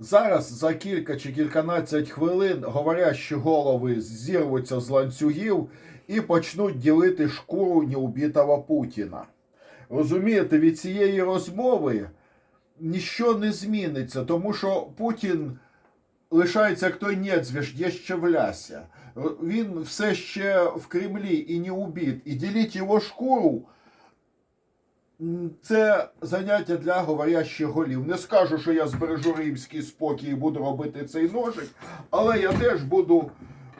Зараз за кілька чи кільканадцять хвилин говорящі голови зірвуться з ланцюгів і почнуть ділити шкуру неубитого Путіна. Розумієте, від цієї розмови ніщо не зміниться, тому що Путін лишається як той нєдзвіж, є ще в ляся. Він все ще в Кремлі і не убит. І діліть його шкуру. Це заняття для говорящих голів. Не скажу, що я збережу римський спокій і буду робити цей ножик, але я теж буду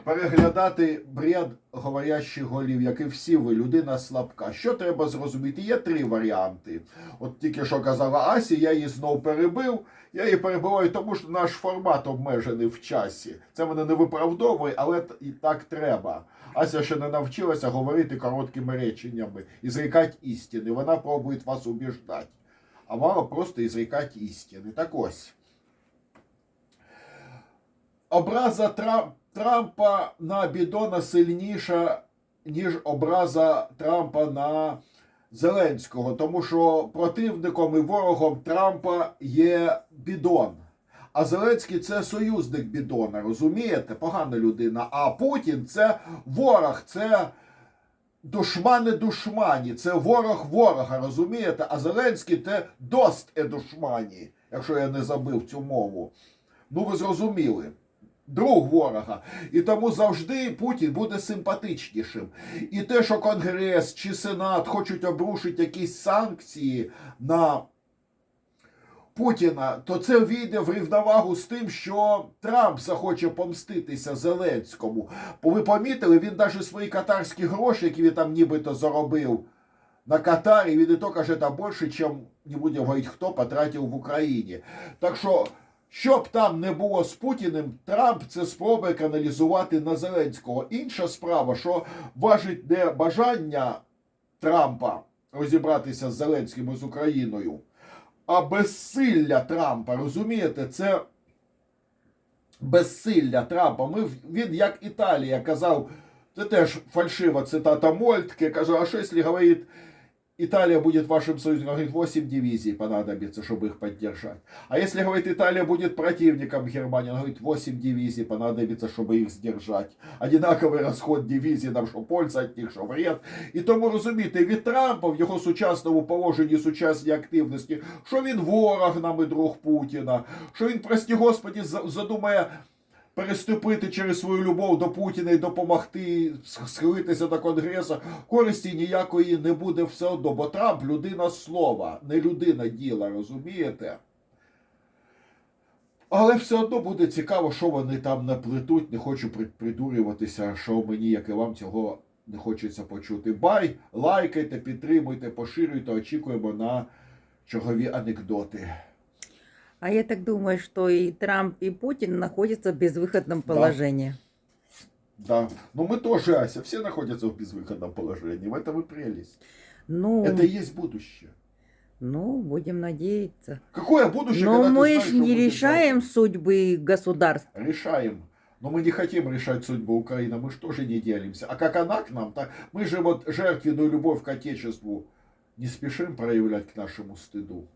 переглядати бред говорящих голів, як і всі ви, людина слабка. Що треба зрозуміти? Є три варіанти. От тільки що казала Асі, я її знов перебив. Я її перебиваю, тому що наш формат обмежений в часі. Це мене не виправдовує, але і так треба. Ася ще не навчилася говорити короткими реченнями і зрікати істини. Вона пробує вас убіждати. А мало просто і зрікати істини. Так ось. Образа Тра- Трампа на Бідона сильніша, ніж образа Трампа на Зеленського, тому що противником і ворогом Трампа є Бідон. А Зеленський це союзник Бідона, розумієте? Погана людина. А Путін це ворог, це душмани душмані, це ворог ворога, розумієте? А Зеленський це дост е якщо я не забив цю мову. Ну ви зрозуміли. Друг ворога. І тому завжди Путін буде симпатичнішим. І те, що Конгрес чи Сенат хочуть обрушити якісь санкції на Путіна, то це війде в рівновагу з тим, що Трамп захоче помститися Зеленському. Бо ви помітили, він навіть свої катарські гроші, які він там нібито заробив на Катарі, він і то каже, там більше, ніж, не будемо говорити, хто потратив в Україні. Так що, щоб там не було з Путіним, Трамп це спробує каналізувати на Зеленського. Інша справа, що важить не бажання Трампа розібратися з Зеленським і з Україною, а безсилля Трампа. Розумієте, це безсилля Трампа. Ми, він, як Італія, казав, це теж фальшива цитата Мольтке, каже, а що, якщо говорить, Италия будет вашим союзником, говорит, 8 дивизий понадобится, чтобы их поддержать. А если, говорит, Италия будет противником Германии, он говорит, 8 дивизий понадобится, чтобы их сдержать. Одинаковий розход дивізій, там, що польза від них, що вред. І тому розумієте, від Трампа в його сучасному положенні, сучасній активності, що він ворог нам і друг Путіна, що він, прості Господі, за- задумає переступити через свою любов до Путіна і допомогти схилитися до Конгресу, користі ніякої не буде все одно, бо Трамп людина слова, не людина діла, розумієте? Але все одно буде цікаво, що вони там наплетуть. Не хочу придурюватися, що мені, як і вам, цього не хочеться почути. Бай, лайкайте, підтримуйте, поширюйте, очікуємо на чергові анекдоти. А я так думаю, что и Трамп, и Путин находятся в безвыходном Да. положении. Да. Ну мы тоже, Ася, все находятся в безвыходном положении. В этом и прелесть. Ну, Это и есть будущее. ну, будем надеяться. Какое будущее, Но мы знаешь, ж что не решаем судьбы государств. Решаем. Но мы не хотим решать судьбу Украины, мы же тоже не делимся. А как она к нам, так мы же вот жертвенную любовь к Отечеству не спешим проявлять к нашему стыду.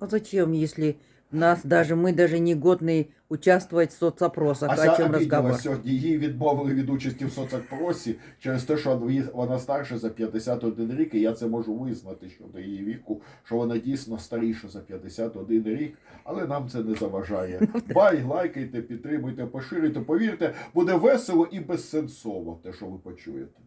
А зачем, если нас даже мы даже не годны участвовать в соцопросах? Ася О чем разговор? сьогодні, їй відмовили від участі в соцопросі через те, що вона- вона старша за 51 рік, і я це можу визнати щодо її віку, що вона дійсно старіша за 51 рік, але нам це не заважає. Бай, лайкайте, підтримуйте, поширюйте, повірте, буде весело і безсенсово те, що ви почуєте.